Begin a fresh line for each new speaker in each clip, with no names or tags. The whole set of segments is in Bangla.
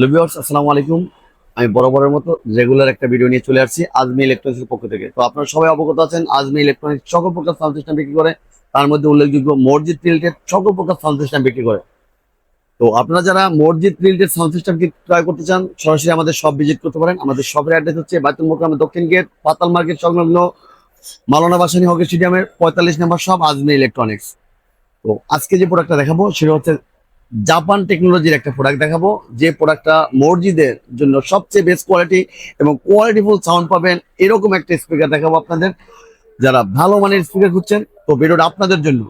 লুবিয়ার্স আসসালামু আলাইকুম। আমি বরাবরের মতো রেগুলার একটা ভিডিও নিয়ে চলে আসছি আজমি ইলেকট্রনিক্সের পক্ষ থেকে। তো আপনারা সবাই অবগত আছেন, আজমি ইলেকট্রনিক্স সকল প্রকার সাউন্ড সিস্টেম বিক্রি করে। তার মধ্যে উল্লেখযোগ্য মসজিদ রিলেটেড সকল প্রকার সাউন্ড সিস্টেম বিক্রি করে। তো আপনারা যারা মসজিদ রিলেটেড সাউন্ড সিস্টেম ক্রয় করতে চান, সরাসরি আমাদের সব ভিজিট করতে পারেন। আমাদের শপের অ্যাড্রেস হচ্ছে বাইতুল মোকামের দক্ষিণ গেট, পাতাল মার্কেট সংলগ্ন মালানা বাসানি হকি স্টেডিয়ামের পঁয়তাল্লিশ নম্বর সব আজমি ইলেকট্রনিক্স তো আজকে যে প্রোডাক্টটা দেখাবো, সেটা হচ্ছে জাপান টেকনোলজির একটা প্রোডাক্ট দেখাবো। যে প্রোডাক্টটা মসজিদের জন্য সবচেয়ে বেস্ট কোয়ালিটি এবং কোয়ালিটিফুল সাউন্ড পাবেন, এরকম একটা স্পিকার দেখাবো আপনাদের। যারা ভালো মানের স্পিকার খুঁজছেন, তো ভিডিওটা আপনাদের জন্য।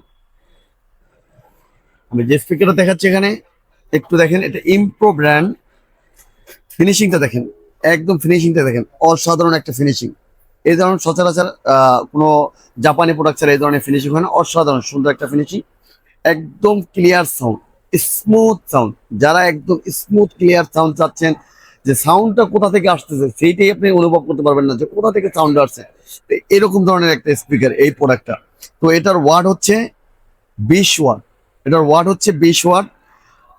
আমি যে স্পিকারটা দেখাচ্ছি এখানে, একটু দেখেন, এটা ইমপ্রো ব্র্যান্ড ফিনিশিংটা দেখেন, একদম ফিনিশিংটা দেখেন, অসাধারণ একটা ফিনিশিং এই ধরনের সচরাচর কোনো জাপানি প্রোডাক্ট ছাড়া এই ধরনের ফিনিশিং হয় না, অসাধারণ, সুন্দর একটা ফিনিশিং একদম ক্লিয়ার সাউন্ড স্মুথ সাউন্ড যারা একদম স্মুথ ক্লিয়ার সাউন্ড চাচ্ছেন, যে সাউন্ডটা কোথা থেকে আসতেছে, সেইটাই আপনি অনুভব করতে পারবেন না যে কোথা থেকে সাউন্ড আসছে। এরকম ধরনের একটা স্পিকার এই প্রোডাক্টটা তো এটার ওয়ার্ড হচ্ছে বিশ ওয়াট এটার ওয়ার্ড হচ্ছে বিশ ওয়াট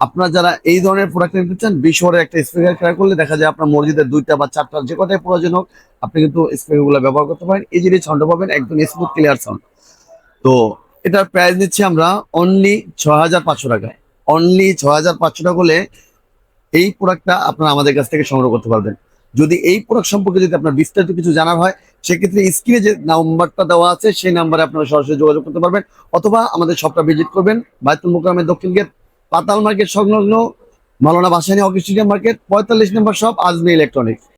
আপনারা যারা এই ধরনের প্রোডাক্ট নিতে চান বিশ ওয়াটের একটা স্পিকার ক্রয় করলে দেখা যায় আপনার মসজিদের দুইটা বা চারটা যে কটাই প্রয়োজন হোক, আপনি কিন্তু স্পিকারগুলো ব্যবহার করতে পারেন। ইজিলি সাউন্ড পাবেন, একদম স্মুথ ক্লিয়ার সাউন্ড তো এটার প্রাইস নিচ্ছি আমরা অনলি ছ হাজার পাঁচশো টাকায়। অনলি ছ হাজার পাঁচশো টাকা হলে এই প্রোডাক্টটা আপনারা আমাদের কাছ থেকে সংগ্রহ করতে পারবেন। যদি এই প্রোডাক্ট সম্পর্কে যদি আপনার বিস্তারিত কিছু জানার হয়, সেক্ষেত্রে স্ক্রিনে যে নাম্বারটা দেওয়া আছে, সেই নাম্বারে আপনারা সরাসরি যোগাযোগ করতে পারবেন, অথবা আমাদের শপটা ভিজিট করবেন, বায়তুল মোকামের দক্ষিণ গেট, পাতাল মার্কেট সংলগ্ন Maulana Bhashani hockey stadium market পঁয়তাল্লিশ নম্বর শপ আজমি ইলেকট্রনিক্স